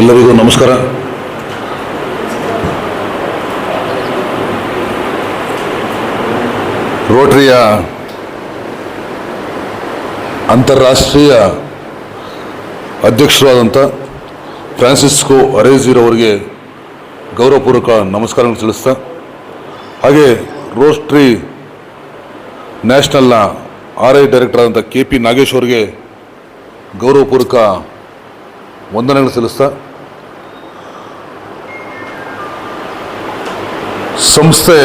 ಎಲ್ಲರಿಗೂ ನಮಸ್ಕಾರ. ರೋಟರಿಯ ಅಂತಾರಾಷ್ಟ್ರೀಯ ಅಧ್ಯಕ್ಷರಾದಂಥ ಫ್ರಾನ್ಸಿಸ್ಕೋ ಅರೇಜಿರವರಿಗೆ ಗೌರವಪೂರ್ವಕ ನಮಸ್ಕಾರಗಳನ್ನು ತಿಳಿಸ್ತಾ ಹಾಗೆ ರೋಟ್ರಿ ನ್ಯಾಷನಲ್ನ ಆರ್ ಐ ಡೈರೆಕ್ಟರ್ ಆದಂಥ ಕೆ ಪಿ ನಾಗೇಶ್ ಅವರಿಗೆ ಗೌರವಪೂರ್ವಕ ವಂದನೆಗಳು ಸಲ್ಲಿಸ್ತಾ. ಸಂಸ್ಥೆ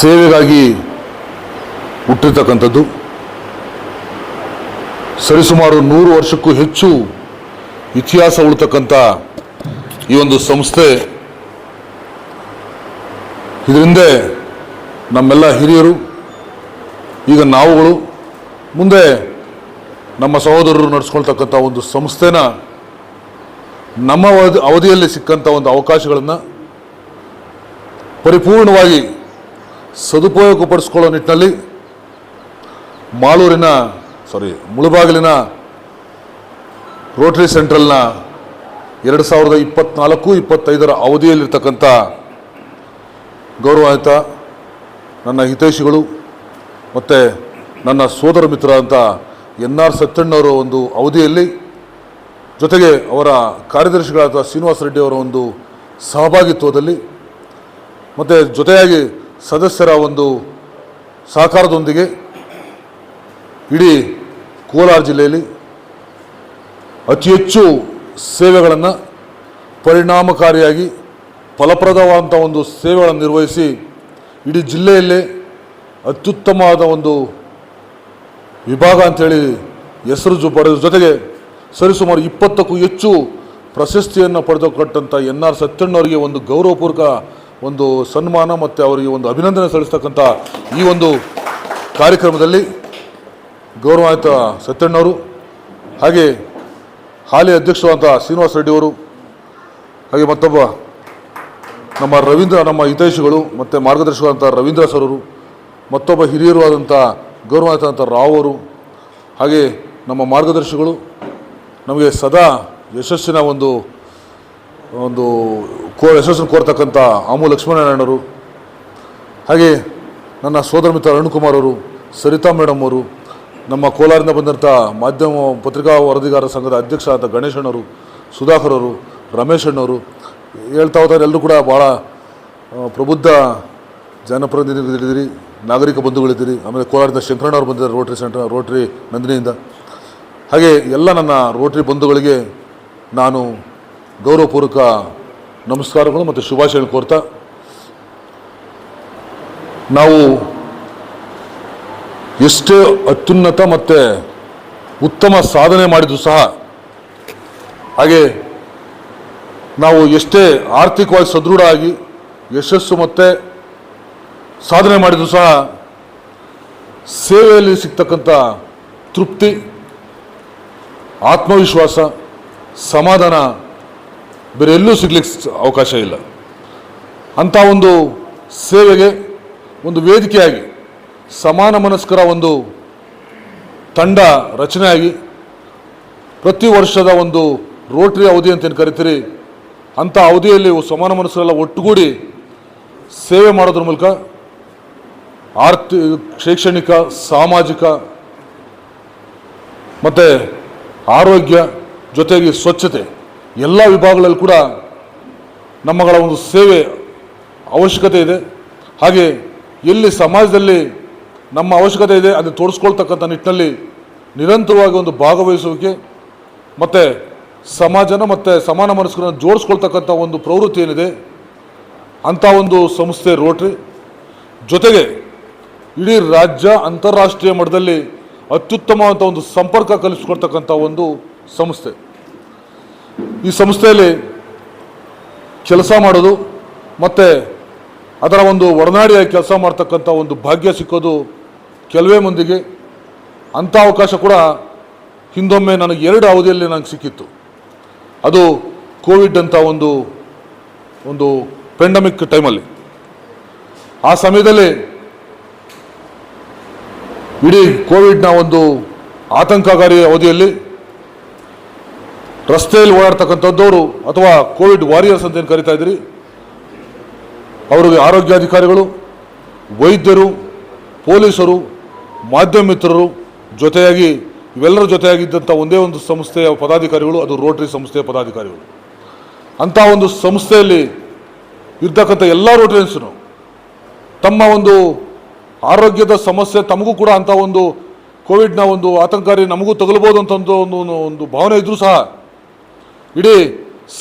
ಸೇವೆಗಾಗಿ ಹುಟ್ಟಿರ್ತಕ್ಕಂಥದ್ದು. ಸರಿಸುಮಾರು ನೂರು ವರ್ಷಕ್ಕೂ ಹೆಚ್ಚು ಇತಿಹಾಸ ಉಳ್ತಕ್ಕಂಥ ಈ ಒಂದು ಸಂಸ್ಥೆ. ಇದರಿಂದ ನಮ್ಮೆಲ್ಲ ಹಿರಿಯರು, ಈಗ ನಾವುಗಳು, ಮುಂದೆ ನಮ್ಮ ಸಹೋದರರು ನಡೆಸ್ಕೊಳ್ತಕ್ಕಂಥ ಒಂದು ಸಂಸ್ಥೆನ ನಮ್ಮ ಅವಧಿಯಲ್ಲಿ ಸಿಕ್ಕಂಥ ಒಂದು ಅವಕಾಶಗಳನ್ನು ಪರಿಪೂರ್ಣವಾಗಿ ಸದುಪಯೋಗಪಡಿಸ್ಕೊಳ್ಳೋ ನಿಟ್ಟಿನಲ್ಲಿ ಮಾಲೂರಿನ ಸಾರಿ ಮುಳುಬಾಗಿಲಿನ ರೋಟರಿ ಸೆಂಟ್ರಲ್ನ ಎರಡು ಸಾವಿರದ ಇಪ್ಪತ್ನಾಲ್ಕು, ಇಪ್ಪತ್ತೈದರ ಅವಧಿಯಲ್ಲಿರ್ತಕ್ಕಂಥ ಗೌರವಾನ್ವಿತ ನನ್ನ ಹಿತೈಷಿಗಳು ಮತ್ತು ನನ್ನ ಸೋದರ ಮಿತ್ರ ಅಂತ ಎನ್ ಆರ್ ಸತ್ಯಣ್ಣವರ ಒಂದು ಅವಧಿಯಲ್ಲಿ ಜೊತೆಗೆ ಅವರ ಕಾರ್ಯದರ್ಶಿಗಳಾದ ಶ್ರೀನಿವಾಸ ರೆಡ್ಡಿ ಅವರ ಒಂದು ಸಹಭಾಗಿತ್ವದಲ್ಲಿ ಮತ್ತು ಜೊತೆಯಾಗಿ ಸದಸ್ಯರ ಒಂದು ಸಹಕಾರದೊಂದಿಗೆ ಇಡೀ ಕೋಲಾರ ಜಿಲ್ಲೆಯಲ್ಲಿ ಅತಿ ಹೆಚ್ಚು ಸೇವೆಗಳನ್ನು ಪರಿಣಾಮಕಾರಿಯಾಗಿ ಫಲಪ್ರದವಾದಂಥ ಒಂದು ಸೇವೆಗಳನ್ನು ನಿರ್ವಹಿಸಿ ಇಡೀ ಜಿಲ್ಲೆಯಲ್ಲೇ ಅತ್ಯುತ್ತಮವಾದ ಒಂದು ವಿಭಾಗ ಅಂಥೇಳಿ ಹೆಸರು ಪಡೆದ ಜೊತೆಗೆ ಸರಿಸುಮಾರು ಇಪ್ಪತ್ತಕ್ಕೂ ಹೆಚ್ಚು ಪ್ರಶಸ್ತಿಯನ್ನು ಪಡೆದುಕೊಟ್ಟಂಥ ಎನ್ ಆರ್ ಸತ್ಯಣ್ಣವರಿಗೆ ಒಂದು ಗೌರವಪೂರ್ವಕ ಒಂದು ಸನ್ಮಾನ ಮತ್ತು ಅವರಿಗೆ ಒಂದು ಅಭಿನಂದನೆ ಸಲ್ಲಿಸ್ತಕ್ಕಂಥ ಈ ಒಂದು ಕಾರ್ಯಕ್ರಮದಲ್ಲಿ ಗೌರವಾನ್ವಿತ ಸತ್ಯಣ್ಣವರು ಹಾಗೆ ಹಾಲಿ ಅಧ್ಯಕ್ಷರಾದಂಥ ಶ್ರೀನಿವಾಸ ರೆಡ್ಡಿಯವರು ಹಾಗೆ ಮತ್ತೊಬ್ಬ ನಮ್ಮ ರವೀಂದ್ರ, ನಮ್ಮ ಹಿತೈಷಿಗಳು ಮತ್ತು ಮಾರ್ಗದರ್ಶಕರಾದಂಥ ರವೀಂದ್ರ ಸರವರು ಮತ್ತೊಬ್ಬ ಹಿರಿಯರು ಆದಂಥ ಗೌರವಾನ್ವಿತ ರಾವ್ ಅವರು ಹಾಗೆ ನಮ್ಮ ಮಾರ್ಗದರ್ಶಿಗಳು, ನಮಗೆ ಸದಾ ಯಶಸ್ಸಿನ ಒಂದು ಒಂದು ಕೋ, ಯಶಸ್ಸನ್ನು ಕೋರ್ತಕ್ಕಂಥ ಆಮು ಲಕ್ಷ್ಮೀನಾರಾಯಣರು, ಹಾಗೆ ನನ್ನ ಸೋದರ ಮಿತ್ರ ಅರುಣ್ ಕುಮಾರ್ ಅವರು, ಸರಿತಾ ಮೇಡಮ್ ಅವರು, ನಮ್ಮ ಕೋಲಾರಿಂದ ಬಂದಂಥ ಮಾಧ್ಯಮ ಪತ್ರಿಕಾ ವರದಿಗಾರ ಸಂಘದ ಅಧ್ಯಕ್ಷ ಆದ ಗಣೇಶಣ್ಣವರು ಸುಧಾಕರ್ ಅವರು ರಮೇಶ್ ಅಣ್ಣವರು ಹೇಳ್ತಾ ಹೋದ್ರೆ ಎಲ್ಲರೂ ಕೂಡ ಭಾಳ ಪ್ರಬುದ್ಧ ಜನಪ್ರತಿನಿಧಿಗಳಿದ್ದೀರಿ, ನಾಗರಿಕ ಬಂಧುಗಳಿದ್ದೀರಿ, ಆಮೇಲೆ ಕೋಲಾರದಿಂದ ಶಂಕರಣ್ಣವ್ರು ಬಂದಿದ್ದಾರೆ ರೋಟ್ರಿ ಸೆಂಟರ್ ರೋಟ್ರಿ ನಂದಿನಿಯಿಂದ. ಹಾಗೆ ಎಲ್ಲ ನನ್ನ ರೋಟ್ರಿ ಬಂಧುಗಳಿಗೆ ನಾನು ಗೌರವಪೂರ್ವಕ ನಮಸ್ಕಾರಗಳು ಮತ್ತು ಶುಭಾಶಯಗಳು ಕೋರ್ತಾ, ನಾವು ಎಷ್ಟೇ ಅತ್ಯುನ್ನತ ಮತ್ತು ಉತ್ತಮ ಸಾಧನೆ ಮಾಡಿದ್ರು ಸಹ, ಹಾಗೆ ನಾವು ಎಷ್ಟೇ ಆರ್ಥಿಕವಾಗಿ ಸದೃಢ ಆಗಿ ಯಶಸ್ಸು ಮತ್ತು ಸಾಧನೆ ಮಾಡಿದ್ರು ಸಹ ಸೇವೆಯಲ್ಲಿ ಸಿಗ್ತಕ್ಕಂಥ ತೃಪ್ತಿ, ಆತ್ಮವಿಶ್ವಾಸ, ಸಮಾಧಾನ ಬೇರೆ ಎಲ್ಲೂ ಸಿಗ್ಲಿಕ್ಕೆ ಅವಕಾಶ ಇಲ್ಲ. ಅಂಥ ಒಂದು ಸೇವೆಗೆ, ಒಂದು ವೇದಿಕೆಯಾಗಿ, ಸಮಾನ ಮನಸ್ಕರ ಒಂದು ತಂಡ ರಚನೆಯಾಗಿ, ಪ್ರತಿ ವರ್ಷದ ಒಂದು ರೋಟ್ರಿ ಅವಧಿ ಅಂತೇನು ಕರಿತೀರಿ, ಅಂಥ ಅವಧಿಯಲ್ಲಿ ಸಮಾನ ಮನಸ್ಸರೆಲ್ಲ ಒಟ್ಟುಗೂಡಿ ಸೇವೆ ಮಾಡೋದ್ರ ಮೂಲಕ ಆರ್ಥಿ ಶೈಕ್ಷಣಿಕ, ಸಾಮಾಜಿಕ, ಮತ್ತು ಆರೋಗ್ಯ ಜೊತೆಗೆ ಸ್ವಚ್ಛತೆ, ಎಲ್ಲ ವಿಭಾಗಗಳಲ್ಲಿ ಕೂಡ ನಮ್ಮಗಳ ಒಂದು ಸೇವೆ ಅವಶ್ಯಕತೆ ಇದೆ. ಹಾಗೆ ಎಲ್ಲಿ ಸಮಾಜದಲ್ಲಿ ನಮ್ಮ ಅವಶ್ಯಕತೆ ಇದೆ ಅದನ್ನು ತೋರಿಸ್ಕೊಳ್ತಕ್ಕಂಥ ನಿಟ್ಟಿನಲ್ಲಿ ನಿರಂತರವಾಗಿ ಒಂದು ಭಾಗವಹಿಸುವಿಕೆ, ಮತ್ತು ಸಮಾಜನ ಮತ್ತು ಸಮಾನ ಮನಸ್ಕರನ್ನು ಜೋಡಿಸ್ಕೊಳ್ತಕ್ಕಂಥ ಒಂದು ಪ್ರವೃತ್ತಿ ಏನಿದೆ ಅಂಥ ಒಂದು ಸಂಸ್ಥೆ ರೋಟ್ರಿ. ಜೊತೆಗೆ ಇಡೀ ರಾಜ್ಯ ಅಂತಾರಾಷ್ಟ್ರೀಯ ಮಟ್ಟದಲ್ಲಿ ಅತ್ಯುತ್ತಮವಾದಂಥ ಒಂದು ಸಂಪರ್ಕ ಕಲಿಸ್ಕೊಡ್ತಕ್ಕಂಥ ಒಂದು ಸಂಸ್ಥೆ. ಈ ಸಂಸ್ಥೆಯಲ್ಲಿ ಕೆಲಸ ಮಾಡೋದು ಮತ್ತು ಅದರ ಒಂದು ಒಡನಾಡಿಯಾಗಿ ಕೆಲಸ ಮಾಡ್ತಕ್ಕಂಥ ಒಂದು ಭಾಗ್ಯ ಸಿಕ್ಕೋದು ಕೆಲವೇ ಮಂದಿಗೆ. ಅಂಥ ಅವಕಾಶ ಕೂಡ ಹಿಂದೊಮ್ಮೆ ನನಗೆ ಎರಡು ಅವಧಿಯಲ್ಲಿ ನನಗೆ ಸಿಕ್ಕಿತ್ತು. ಅದು ಕೋವಿಡ್ ಅಂತ ಒಂದು ಒಂದು ಪೆಂಡಮಿಕ್ ಟೈಮಲ್ಲಿ ಆ ಸಮಯದಲ್ಲಿ ಇಡೀ ಕೋವಿಡ್ನ ಒಂದು ಆತಂಕಕಾರಿ ಅವಧಿಯಲ್ಲಿ ರಸ್ತೆಯಲ್ಲಿ ಓಡಾಡ್ತಕ್ಕಂಥದ್ದವರು ಅಥವಾ ಕೋವಿಡ್ ವಾರಿಯರ್ಸ್ ಅಂತ ಏನು ಕರಿತಾ ಇದ್ದೀರಿ? ಅವರಿಗೆ ಆರೋಗ್ಯಾಧಿಕಾರಿಗಳು, ವೈದ್ಯರು, ಪೊಲೀಸರು ಮಾಧ್ಯಮ ಮಿತ್ರರು ಜೊತೆಯಾಗಿ ಇವೆಲ್ಲರ ಜೊತೆಯಾಗಿದ್ದಂಥ ಒಂದೇ ಒಂದು ಸಂಸ್ಥೆಯ ಪದಾಧಿಕಾರಿಗಳು, ಅದು ರೋಟರಿ ಸಂಸ್ಥೆಯ ಪದಾಧಿಕಾರಿಗಳು. ಅಂಥ ಒಂದು ಸಂಸ್ಥೆಯಲ್ಲಿ ಇರ್ತಕ್ಕಂಥ ಎಲ್ಲ ರೋಟರಿಯನ್ಸನು ತಮ್ಮ ಒಂದು ಆರೋಗ್ಯದ ಸಮಸ್ಯೆ ತಮಗೂ ಕೂಡ ಅಂತ ಒಂದು ಕೋವಿಡ್ನ ಒಂದು ಆತಂಕಾರಿ ನಮಗೂ ತಗಲ್ಬೋದು ಅಂತ ಒಂದು ಒಂದು ಭಾವನೆ ಇದ್ದರೂ ಸಹ ಇಡೀ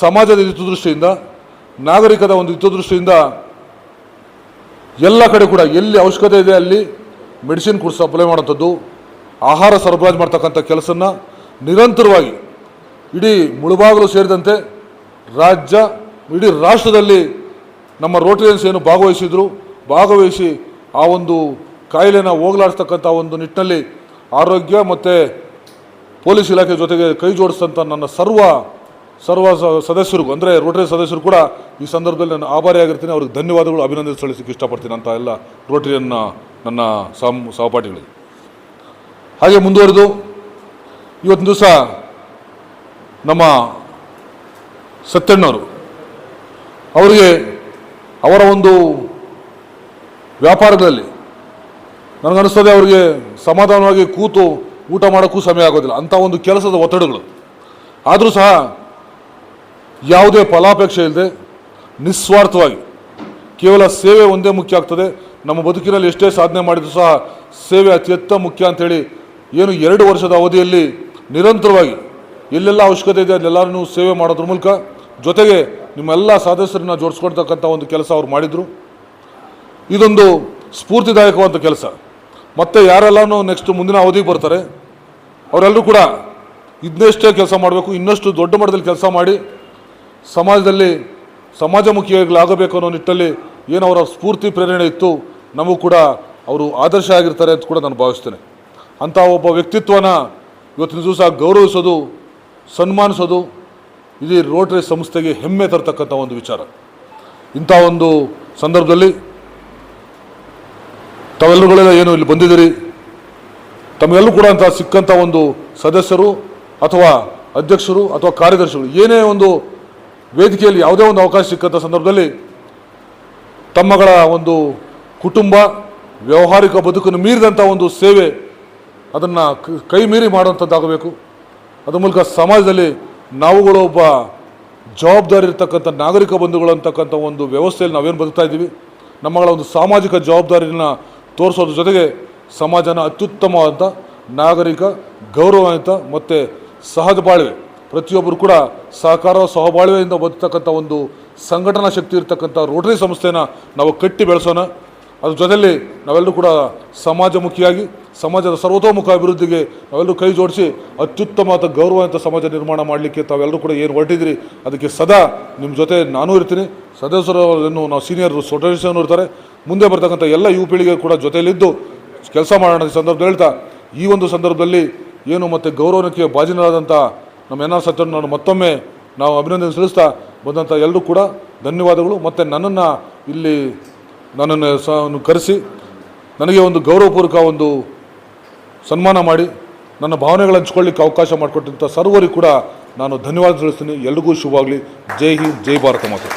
ಸಮಾಜದ ಹಿತದೃಷ್ಟಿಯಿಂದ, ನಾಗರಿಕದ ಒಂದು ಹಿತದೃಷ್ಟಿಯಿಂದ ಎಲ್ಲ ಕಡೆ ಕೂಡ ಎಲ್ಲಿ ಅವಶ್ಯಕತೆ ಇದೆ ಅಲ್ಲಿ ಮೆಡಿಸಿನ್ ಕೂಡ ಸಪ್ಲೈ ಮಾಡೋಂಥದ್ದು ಆಹಾರ ಸರಬರಾಜು ಮಾಡ್ತಕ್ಕಂಥ ಕೆಲಸನ ನಿರಂತರವಾಗಿ ಇಡೀ ಮುಳುಬಾಗಲು ಸೇರಿದಂತೆ ರಾಜ್ಯ, ಇಡೀ ರಾಷ್ಟ್ರದಲ್ಲಿ ನಮ್ಮ ರೋಟರಿಯನ್ಸ್ ಏನು ಭಾಗವಹಿಸಿದ್ರು, ಭಾಗವಹಿಸಿ ಆ ಒಂದು ಕಾಯಿಲೆನ ಹೋಗಲಾಡಿಸ್ತಕ್ಕಂಥ ಒಂದು ನಿಟ್ಟಿನಲ್ಲಿ ಆರೋಗ್ಯ ಮತ್ತು ಪೊಲೀಸ್ ಇಲಾಖೆ ಜೊತೆಗೆ ಕೈ ಜೋಡಿಸಿದಂಥ ನನ್ನ ಸರ್ವ ಸರ್ವ ಸದಸ್ಯರಿಗೂ, ಅಂದರೆ ರೋಟರಿ ಸದಸ್ಯರು ಕೂಡ ಈ ಸಂದರ್ಭದಲ್ಲಿ ನಾನು ಆಭಾರಿಯಾಗಿರ್ತೀನಿ ಅವ್ರಿಗೆ ಧನ್ಯವಾದಗಳು, ಅಭಿನಂದನೆ ಸಲ್ಲಿಸಲಿಕ್ಕೆ ಇಷ್ಟಪಡ್ತೀನಿ ಅಂತ ಎಲ್ಲ ರೋಟರಿಯನ್ನ ನನ್ನ ಸಹ, ಸಹಪಾಠಿಗಳಿಗೆ. ಹಾಗೆ ಮುಂದುವರೆದು, ಇವತ್ತಿನ ದಿವಸ ನಮ್ಮ ಸತ್ಯಣ್ಣವರು, ಅವರಿಗೆ ಅವರ ಒಂದು ವ್ಯಾಪಾರಗಳಲ್ಲಿ ನನಗನ್ನಿಸ್ತದೆ ಅವರಿಗೆ ಸಮಾಧಾನವಾಗಿ ಕೂತು ಊಟ ಮಾಡೋಕ್ಕೂ ಸಮಯ ಆಗೋದಿಲ್ಲ. ಅಂಥ ಒಂದು ಕೆಲಸದ ಒತ್ತಡಗಳು. ಆದರೂ ಸಹ ಯಾವುದೇ ಫಲಾಪೇಕ್ಷೆ ಇಲ್ಲದೆ ನಿಸ್ವಾರ್ಥವಾಗಿ ಕೇವಲ ಸೇವೆ ಒಂದೇ ಮುಖ್ಯ ಆಗ್ತದೆ. ನಮ್ಮ ಬದುಕಿನಲ್ಲಿ ಎಷ್ಟೇ ಸಾಧನೆ ಮಾಡಿದರೂ ಸಹ ಸೇವೆ ಅತ್ಯಂತ ಮುಖ್ಯ ಅಂಥೇಳಿ ಏನು ಎರಡು ವರ್ಷದ ಅವಧಿಯಲ್ಲಿ ನಿರಂತರವಾಗಿ ಎಲ್ಲೆಲ್ಲ ಅವಶ್ಯಕತೆ ಇದೆ ಅಲ್ಲೆಲ್ಲರೂ ಸೇವೆ ಮಾಡೋದ್ರ ಮೂಲಕ ಜೊತೆಗೆ ನಿಮ್ಮೆಲ್ಲ ಸದಸ್ಯರನ್ನ ಜೋಡಿಸ್ಕೊಳ್ತಕ್ಕಂಥ ಒಂದು ಕೆಲಸ ಅವ್ರು ಮಾಡಿದರು. ಇದೊಂದು ಸ್ಫೂರ್ತಿದಾಯಕವಾದ ಕೆಲಸ. ಮತ್ತೆ ಯಾರೆಲ್ಲನೂ ನೆಕ್ಸ್ಟ್ ಮುಂದಿನ ಅವಧಿಗೆ ಬರ್ತಾರೆ. ಅವರೆಲ್ಲರೂ ಕೂಡ ಇದನ್ನಷ್ಟೇ ಕೆಲಸ ಮಾಡಬೇಕು, ಇನ್ನಷ್ಟು ದೊಡ್ಡ ಮಟ್ಟದಲ್ಲಿ ಕೆಲಸ ಮಾಡಿ ಸಮಾಜದಲ್ಲಿ ಸಮಾಜಮುಖಿಯಾಗಬೇಕು ಅನ್ನೋ ನಿಟ್ಟಲ್ಲಿ ಏನು ಅವರ ಸ್ಫೂರ್ತಿ ಪ್ರೇರಣೆ ಇತ್ತು. ನಮಗೂ ಕೂಡ ಅವರು ಆದರ್ಶ ಆಗಿರ್ತಾರೆ ಅಂತ ಕೂಡ ನಾನು ಭಾವಿಸ್ತೇನೆ. ಅಂಥ ಒಬ್ಬ ವ್ಯಕ್ತಿತ್ವನ ಇವತ್ತಿನ ದಿವಸ ಗೌರವಿಸೋದು, ಸನ್ಮಾನಿಸೋದು ಇದೇ ರೋಟರಿ ಸಂಸ್ಥೆಗೆ ಹೆಮ್ಮೆ ತರ್ತಕ್ಕಂಥ ಒಂದು ವಿಚಾರ. ಇಂಥ ಒಂದು ಸಂದರ್ಭದಲ್ಲಿ ತಾವೆಲ್ಲರುಗಳೆಲ್ಲ ಏನು ಇಲ್ಲಿ ಬಂದಿದ್ದೀರಿ? ತಮಗೆಲ್ಲೂ ಕೂಡ ಅಂತ ಸಿಕ್ಕಂಥ ಒಂದು ಸದಸ್ಯರು ಅಥವಾ ಅಧ್ಯಕ್ಷರು ಅಥವಾ ಕಾರ್ಯದರ್ಶಿಗಳು, ಏನೇ ಒಂದು ವೇದಿಕೆಯಲ್ಲಿ ಯಾವುದೇ ಒಂದು ಅವಕಾಶ ಸಿಕ್ಕಂಥ ಸಂದರ್ಭದಲ್ಲಿ ತಮ್ಮಗಳ ಒಂದು ಕುಟುಂಬ, ವ್ಯಾವಹಾರಿಕ ಬದುಕನ್ನು ಮೀರಿದಂಥ ಒಂದು ಸೇವೆ ಅದನ್ನು ಕೈ ಮೀರಿ ಮಾಡುವಂಥದ್ದಾಗಬೇಕು ಅದ್ರ ಮೂಲಕ ಸಮಾಜದಲ್ಲಿ ನಾವುಗಳು ಒಬ್ಬ ಜವಾಬ್ದಾರಿ ಇರತಕ್ಕಂಥ ನಾಗರಿಕ ಬಂಧುಗಳು ಅಂತಕ್ಕಂಥ ಒಂದು ವ್ಯವಸ್ಥೆಯಲ್ಲಿ ನಾವೇನು ಬದುಕ್ತಾ ಇದ್ದೀವಿ? ನಮ್ಮಗಳ ಒಂದು ಸಾಮಾಜಿಕ ಜವಾಬ್ದಾರಿನ ತೋರಿಸೋದ್ರ ಜೊತೆಗೆ ಸಮಾಜನ ಅತ್ಯುತ್ತಮವಾದಂಥ ನಾಗರಿಕ, ಗೌರವಾನ್ವಿತ ಮತ್ತು ಸಹಜ ಬಾಳ್ವೆ. ಪ್ರತಿಯೊಬ್ಬರು ಕೂಡ ಸಹಕಾರ, ಸಹಬಾಳ್ವೆಯಿಂದ ಬದುಕ್ತಕ್ಕಂಥ ಒಂದು ಸಂಘಟನಾ ಶಕ್ತಿ ಇರತಕ್ಕಂಥ ರೋಟರಿ ಸಂಸ್ಥೆನ ನಾವು ಕಟ್ಟಿ ಬೆಳೆಸೋಣ. ಅದ್ರ ಜೊತೆಯಲ್ಲಿ ನಾವೆಲ್ಲರೂ ಕೂಡ ಸಮಾಜಮುಖಿಯಾಗಿ, ಸಮಾಜದ ಸರ್ವತೋಮುಖ ಅಭಿವೃದ್ಧಿಗೆ ನಾವೆಲ್ಲರೂ ಕೈ ಜೋಡಿಸಿ ಅತ್ಯುತ್ತಮವಾದ, ಗೌರವಾನ್ವಿತ ಸಮಾಜ ನಿರ್ಮಾಣ ಮಾಡಲಿಕ್ಕೆ ತಾವೆಲ್ಲರೂ ಕೂಡ ಏನು ಹೊರಟಿದ್ದೀರಿ, ಅದಕ್ಕೆ ಸದಾ ನಿಮ್ಮ ಜೊತೆ ನಾನೂ ಇರ್ತೀನಿ. ಸದಸ್ಯರನ್ನು ನಾವು ಸೀನಿಯರ್ ಸೊಟೇಷನ್ ಇರ್ತಾರೆ. ಮುಂದೆ ಬರ್ತಕ್ಕಂಥ ಎಲ್ಲ ಯುವ ಪೀಳಿಗೆ ಕೂಡ ಜೊತೆಯಲ್ಲಿದ್ದು ಕೆಲಸ ಮಾಡೋಣ ಸಂದರ್ಭದಲ್ಲಿ ಹೇಳ್ತಾ, ಈ ಒಂದು ಸಂದರ್ಭದಲ್ಲಿ ಏನು ಮತ್ತು ಗೌರವಕ್ಕೆ ಭಾಜನರಾದಂಥ ನಮ್ಮ ಎನ್ ಆರ್ ಸತ್ಯನ್ ನಾನು ಮತ್ತೊಮ್ಮೆ ನಾವು ಅಭಿನಂದನೆ ಸಲ್ಲಿಸ್ತಾ ಬಂದಂಥ ಎಲ್ಲರೂ ಕೂಡ ಧನ್ಯವಾದಗಳು. ಮತ್ತು ನನ್ನನ್ನು ಇಲ್ಲಿ ನನ್ನನ್ನು ಸ ಕರೆಸಿ ನನಗೆ ಒಂದು ಗೌರವಪೂರ್ವಕ ಒಂದು ಸನ್ಮಾನ ಮಾಡಿ, ನನ್ನ ಭಾವನೆಗಳನ್ನು ಹಂಚ್ಕೊಳ್ಳಿಕ್ಕೆ ಅವಕಾಶ ಮಾಡಿಕೊಟ್ಟಂಥ ಸರ್ವರಿಗೂ ಕೂಡ ನಾನು ಧನ್ಯವಾದ ತಿಳಿಸ್ತೀನಿ ಎಲ್ರಿಗೂ ಶುಭವಾಗಲಿ. ಜೈ ಹಿಂದ್, ಜೈ ಭಾರತ ಮಾತು.